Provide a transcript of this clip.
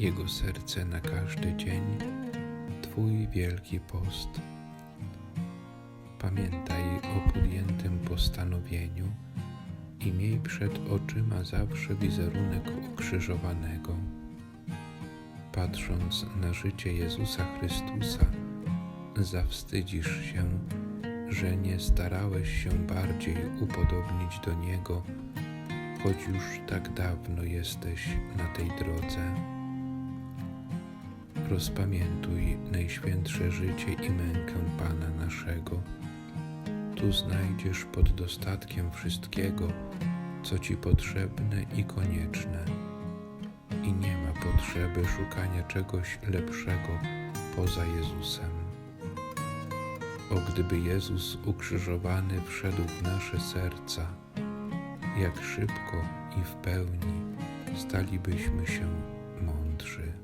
Jego serce na każdy dzień, Twój wielki post. Pamiętaj o podjętym postanowieniu i miej przed oczyma zawsze wizerunek ukrzyżowanego. Patrząc na życie Jezusa Chrystusa, zawstydzisz się, że nie starałeś się bardziej upodobnić do Niego, choć już tak dawno jesteś na tej drodze. Rozpamiętuj najświętsze życie i mękę Pana naszego. Tu znajdziesz pod dostatkiem wszystkiego, co Ci potrzebne i konieczne. I nie ma potrzeby szukania czegoś lepszego poza Jezusem. O gdyby Jezus ukrzyżowany wszedł w nasze serca, jak szybko i w pełni stalibyśmy się mądrzy.